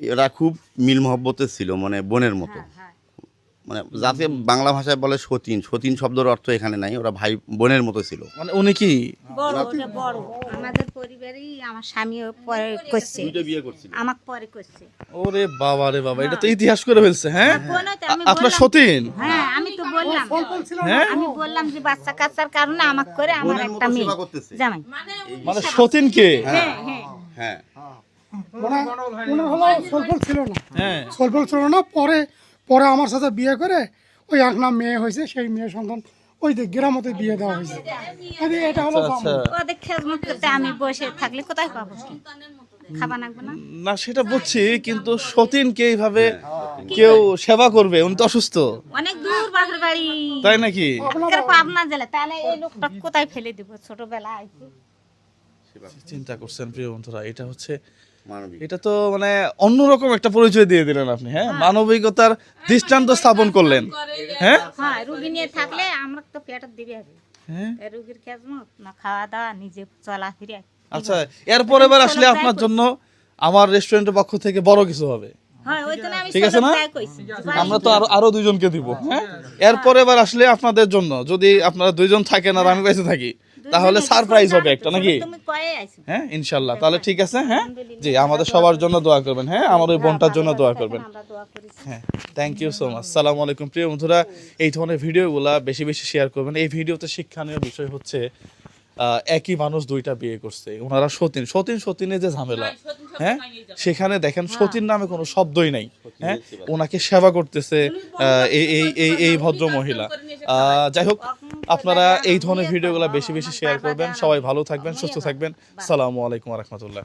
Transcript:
এরা খুব মিল মহব্বতের ছিল মানে বোনের মতো। হ্যাঁ হ্যাঁ। মানে যাতে বাংলা ভাষায় বলে সতীন সতীন শব্দের অর্থ এখানে নাই ওরা ভাই বোনের মতো ছিল। মানে উনি কি? বড় ওটা বড়। আমাদের পরিবারেই আমার স্বামীও পরে করছে। বিয়ে করছিল। আমাকে পরে করছে। ওরে বাবা রে বাবা এটা তো ইতিহাস করে ফেলছে হ্যাঁ? আপনার সতীন? হ্যাঁ আমি তো বললাম। হ্যাঁ? আমি বললাম যে বাচ্চা কাচ্চার কারণে আমাকে করে আমার একটা মেয়ে। জামাই। মানে সতীন কে? হ্যাঁ। হ্যাঁ। হ্যাঁ ওনার হলো সলফল ছিল না। হ্যাঁ। সলফল ছিল না পরে পরে আমার সাথে বিয়ে করে ওই এক নাম মেয়ে হয়েছে সেই মেয়ে সন্তান ওই যে গ্রামতে বিয়ে দেওয়া হয়েছে। এটা হলো আচ্ছা ওদের খেজমত করতে আমি বসে থাকলে কোথায় পাবো না? না সেটা বুঝছি কিন্তু সতীনকে এইভাবে কেউ সেবা করবে উনি তো অসুস্থ। অনেক দূর বাপের বাড়ি। তাই নাকি? পাবনা জেলা তাহলে এই লোকটা কোথায় ফেলে দিব ছোটবেলায়? চিন্তা করছেন প্রিয় বন্ধুরা এটা হচ্ছে এটা তো মানে অন্যরকম একটা পরিচয় দিয়ে দিলেন আপনি হ্যাঁ? মানবিকতার দৃষ্টান্ত স্থাপন করলেন হ্যাঁ? হ্যাঁ? রুগী নিয়ে থাকলে আমরা তো পেটের দিবে। হ্যাঁ? এই রুগীর খেজমত না খাওয়া দাওয়া নিজে চলাফেরা আচ্ছা এরপর এবার আসলে আপনার জন্য আমার রেস্টুরেন্টের পক্ষ থেকে বড় কিছু হবে। হ্যাঁ ওই জন্য আমি ঠিক আছে না? আমরা তো আরও আরও দুইজনকে দিব হ্যাঁ। এরপর এবার আসলে আপনাদের জন্য যদি আপনারা দুইজন থাকেন আর আমি বেঁচে থাকি তাহলে সারপ্রাইজ হবে একটা নাকি? হ্যাঁ ইনশাল্লাহ। তাহলে ঠিক আছে হ্যাঁ? জি আমাদের সবার জন্য দোয়া করবেন হ্যাঁ? আমার ওই বোনটার জন্য দোয়া করবেন। হ্যাঁ থ্যাংক ইউ সো মাচ সালাম আলাইকুম। প্রিয় বন্ধুরা এই ধরনের ভিডিওগুলা বেশি বেশি শেয়ার করবেন। এই ভিডিওতে শিক্ষণীয় বিষয় হচ্ছে একই মানুষ দুইটা বিয়ে করছে। ওনারা সতীন। সতীন সতীনে যে ঝামেলা হ্যাঁ সেখানে দেখেন সতীন নামে কোনো শব্দই নাই। হ্যাঁ? ওনাকে সেবা করতেছে আহ, এই এই এই এই ভদ্র মহিলা। আহ, যাই হোক আপনারা এই ধরনের ভিডিওগুলো বেশি বেশি শেয়ার করবেন সবাই ভালো থাকবেন সুস্থ থাকবেন। সালামু আলাইকুম রহমতুল্লাহ।